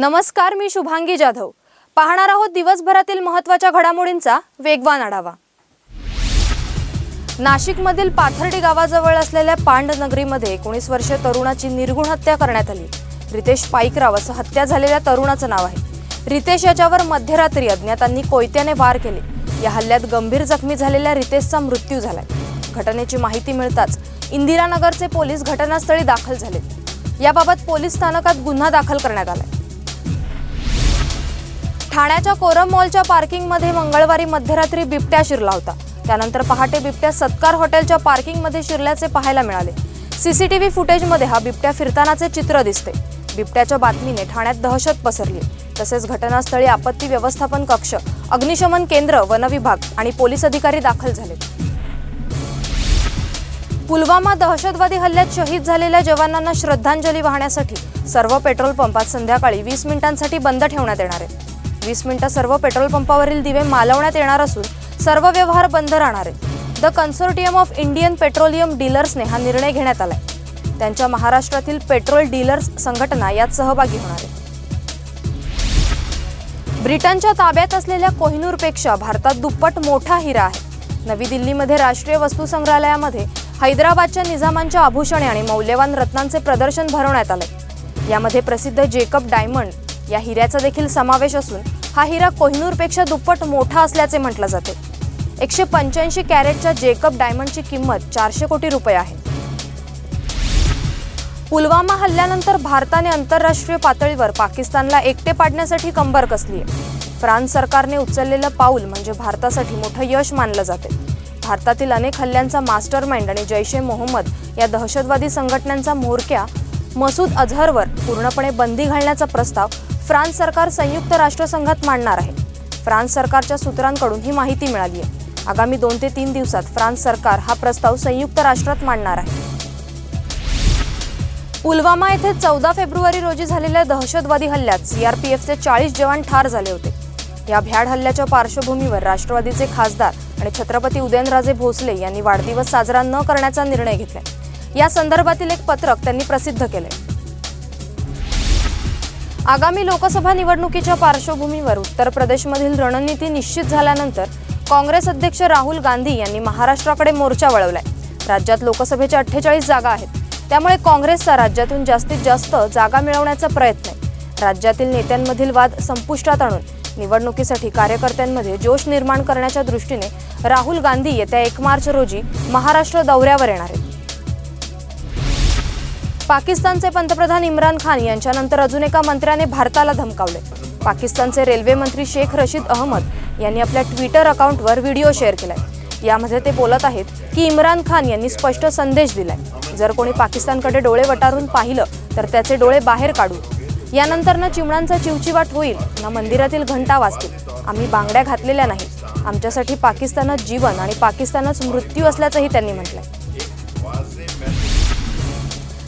नमस्कार मी शुभांगी जाधव. पाहणार आहोत दिवसभरातील महत्त्वाच्या घडामोडींचा वेगवान आढावा. नाशिकमधील पाथर्डी गावाजवळ असलेल्या पांडनगरीमध्ये एकोणीस वर्षीय तरुणाची निर्गुण हत्या करण्यात आली. रितेश पाईकराव असं हत्या झालेल्या तरुणाचं नाव आहे. रितेश याच्यावर मध्यरात्री अज्ञातांनी कोयत्याने वार केले. या हल्ल्यात गंभीर जखमी झालेल्या रितेशचा मृत्यू झालाय. घटनेची माहिती मिळताच इंदिरानगरचे पोलीस घटनास्थळी दाखल झाले. याबाबत पोलीस स्थानकात गुन्हा दाखल करण्यात आलाय. ठाण्याच्या कोरम मॉलच्या पार्किंगमध्ये मंगळवारी मध्यरात्री बिबट्या शिरला होता. त्यानंतर पहाटे बिबट्या सत्कार हॉटेलच्या पार्किंगमध्ये शिरल्याचे पाहायला मिळाले. सीसीटीव्ही फुटेजमध्ये हा बिबट्या फिरतानाचे चित्र दिसते. बिबट्याच्या बातमीने ठाण्यात दहशत पसरली. तसेच घटनास्थळी आपत्ती व्यवस्थापन कक्ष अग्निशमन केंद्र वनविभाग आणि पोलीस अधिकारी दाखल झाले. पुलवामा दहशतवादी हल्ल्यात शहीद झालेल्या जवानांना श्रद्धांजली वाहण्यासाठी सर्व पेट्रोल पंपात संध्याकाळी वीस मिनिटांसाठी बंद ठेवण्यात येणार आहे. वीस मिनिटं सर्व पेट्रोल पंपावरील दिवे मालवण्यात येणार असून सर्व व्यवहार बंद राहणार आहे the consortium of Indian petroleum डीलर्सने हा निर्णय घेण्यात आलाय. त्यांच्या महाराष्ट्रातील पेट्रोल डीलर्स संघटना यात सहभागी होणार आहे ब्रिटनच्या ताब्यात असलेल्या कोहिनूरपेक्षा भारतात दुप्पट मोठा हिरा आहे. नवी दिल्लीमध्ये राष्ट्रीय वस्तू संग्रहालयामध्ये हैदराबादच्या निजामांच्या आभूषणे आणि मौल्यवान रत्नांचे प्रदर्शन भरवण्यात आले यामध्ये प्रसिद्ध जेकब डायमंड या हिऱ्याचा देखील समावेश असून हा हिरा कोहिनूरपेक्षा दुप्पट मोठा असल्याचे म्हटलं जाते. एकशे पंच्याऐंशी कॅरेटच्या जेकब डायमंडची किंमत चारशे कोटी रुपये आहे. पुलवामा हल्ल्यानंतर भारताने आंतरराष्ट्रीय पातळीवर पाकिस्तानला एकटे पाडण्यासाठी कंबर कसली आहे फ्रान्स सरकारने उचललेलं पाऊल म्हणजे भारतासाठी मोठं यश मानलं जाते. भारतातील अनेक हल्ल्यांचा मास्टर माइंड आणि जैश ए मोहम्मद या दहशतवादी संघटनांचा म्होरक्या मसूद अझहरवर पूर्णपणे बंदी घालण्याचा प्रस्ताव फ्रान्स सरकार संयुक्त राष्ट्रसंघात मांडणार आहे. फ्रान्स सरकारच्या सूत्रांकडून ही माहिती मिळाली आहे आगामी दोन ते तीन दिवसात फ्रान्स सरकार हा प्रस्ताव संयुक्त राष्ट्रात मांडणार आहे. पुलवामा येथे चौदा फेब्रुवारी रोजी झालेल्या दहशतवादी हल्ल्यात सीआरपीएफचे चाळीस जवान ठार झाले होते. या भ्याड हल्ल्याच्या पार्श्वभूमीवर राष्ट्रवादीचे खासदार आणि छत्रपती उदयनराजे भोसले यांनी वाढदिवस साजरा न करण्याचा निर्णय घेतला या संदर्भातील एक पत्रक त्यांनी प्रसिद्ध केलंय. आगामी लोकसभा निवडणुकीच्या पार्श्वभूमीवर उत्तर प्रदेशमधील रणनीती निश्चित झाल्यानंतर काँग्रेस अध्यक्ष राहुल गांधी यांनी महाराष्ट्राकडे मोर्चा वळवलाय. राज्यात लोकसभेच्या अठ्ठेचाळीस जागा आहेत. त्यामुळे काँग्रेसचा राज्यातून जास्तीत जास्त जागा मिळवण्याचा प्रयत्न आहे. राज्यातील नेत्यांमधील वाद संपुष्टात आणून निवडणुकीसाठी कार्यकर्त्यांमध्ये जोश निर्माण करण्याच्या दृष्टीने राहुल गांधी येत्या एक मार्च रोजी महाराष्ट्र दौऱ्यावर येणार आहेत. पाकिस्तानचे पंतप्रधान इम्रान खान यांच्यानंतर अजून एका मंत्र्याने भारताला धमकावले. पाकिस्तानचे रेल्वे मंत्री शेख रशीद अहमद यांनी आपल्या ट्विटर अकाउंटवर व्हिडिओ शेअर केलाय. यामध्ये ते बोलत आहेत की इम्रान खान यांनी स्पष्ट संदेश दिलाय. जर कोणी पाकिस्तानकडे डोळे वटारून पाहिलं तर त्याचे डोळे बाहेर काढू. यानंतर ना चिमणांचा चिवचिवाट होईल ना मंदिरातील घंटा वाजतील. आम्ही बांगड्या घातलेल्या नाही आमच्यासाठी पाकिस्तानात जीवन आणि पाकिस्तानात मृत्यू असल्याचंही त्यांनी म्हटलंय.